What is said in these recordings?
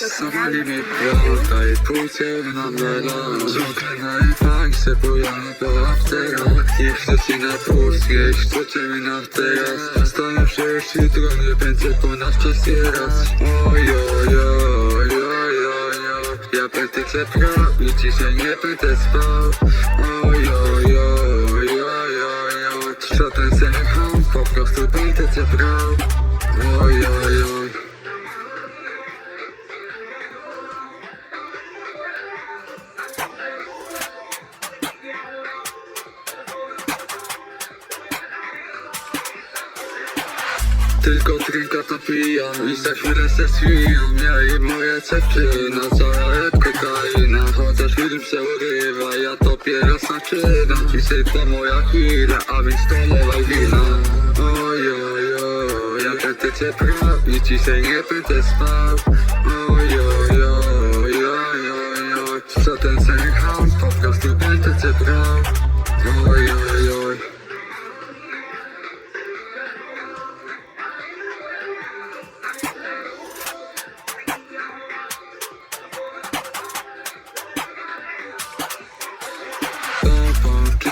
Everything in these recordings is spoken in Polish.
zawalimy piąta i pójdziemy na melanż Żonkana i pańce, bujamy po afterach Nie chcecie na pustkę, chcecie na teraz. Staję się już jutro, nie będzie po nas czas teraz Oj, oj, oj, oj, oj, Ja będę cię brał i dzisiaj nie będę spał. Oj, oj, oj, oj, oj, oj. Ten sen po prostu będę cię brał Tylko drinka to pijam i za chwilę se zwijam Ja i moje dziewczyna, cała jak kokaina Chociaż film się urywa, ja dopiero zaczynam. Dzisiaj to moja chwila, a więc to lewaj wina. Oj, oj, oj, ja będę cię brał i dzisiaj nie będę spał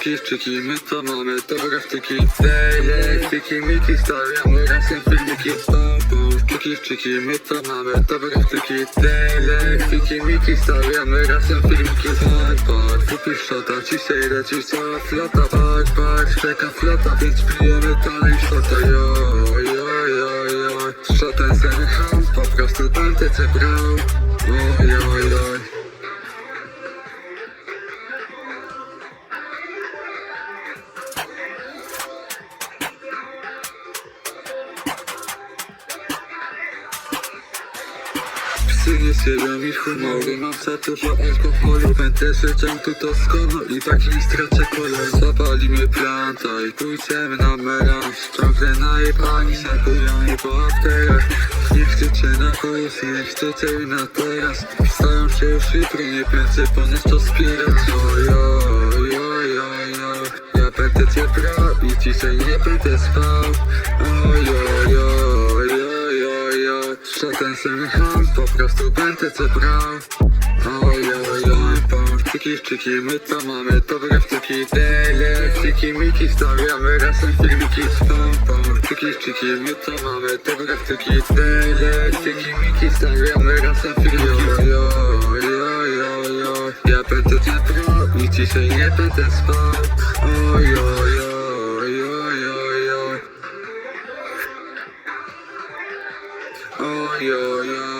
Czyki, czyki, my to mamy dobre wtyki Dejek, tyki, miki, stawiamy razem filmiki Pompą, czyki, czyki, my to mamy dobre wtyki Dejek, tyki, miki, stawiamy razem filmiki Pompą, kupisz szota, dzisiaj leci cała flota Bak, bak, czeka flota, więc pijemy dalej szota Jo, jo, jo, jo sen ham, po prostu cię brał Oj, oj, oj Psy nie siedział mi humory Mam za dużo alkoholu Będę siedział tu doskonał I taki straczę kolor Zapalimy planta I pójdziemy na melanż. Ciągle najebani Zabujamy po aptekach Nie chcecie na kurs Nie chcecie na teraz. Stają się już jutro Nie będzie po nas to wspierać Oj, oj, Ja będę cię brał I dzisiaj nie będę spał oj Żaden sen ham, po prostu będę cię brał Oj, oj, oj, pomóż czyki, czyki, my to mamy dobre wtyki Dele, czyki, miki, stawiamy razem filmiki. Spam, pomóż czyki, czyki, my to mamy dobre wtyki Dele, czyki, miki, stawiamy razem filmiki. Oj, oj, oj, oj, ja będę cię brał i dzisiaj nie będę spał Oh, yeah.